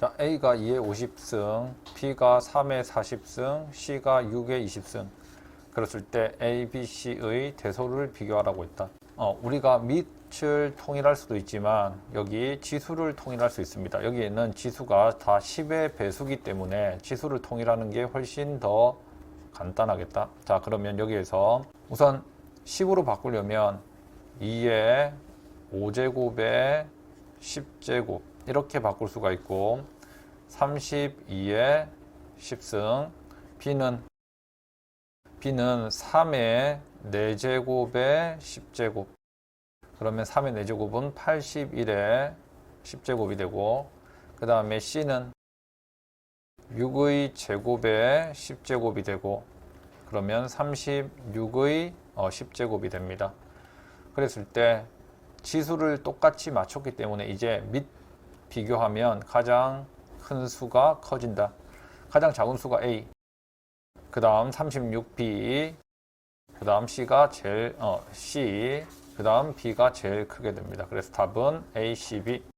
자, A가 2에 50승, B가 3에 40승, C가 6에 20승. 그랬을 때 A, B, C의 대소를 비교하라고 했다. 어, 우리가 밑을 통일할 수도 있지만 여기 지수를 통일할 수 있습니다. 여기에는 지수가 다 10의 배수기 때문에 지수를 통일하는 게 훨씬 더 간단하겠다. 자, 그러면 여기에서 우선 10으로 바꾸려면 2의 5제곱에 10제곱. 이렇게 바꿀 수가 있고 32의 10승. B는 B는 3의 4제곱에 10제곱. 그러면 3의 4제곱은 81의 10제곱이 되고 그 다음에 C는 6의 제곱에 10제곱이 되고 그러면 36의 10제곱이 됩니다. 그랬을 때 지수를 똑같이 맞췄기 때문에 이제 밑 비교하면 가장 큰 수가 커진다. 가장 작은 수가 A. 그 다음 36B. 그 다음 C가 제일, 어, C. 그 다음 B가 제일 크게 됩니다. 그래서 답은 A, C, B.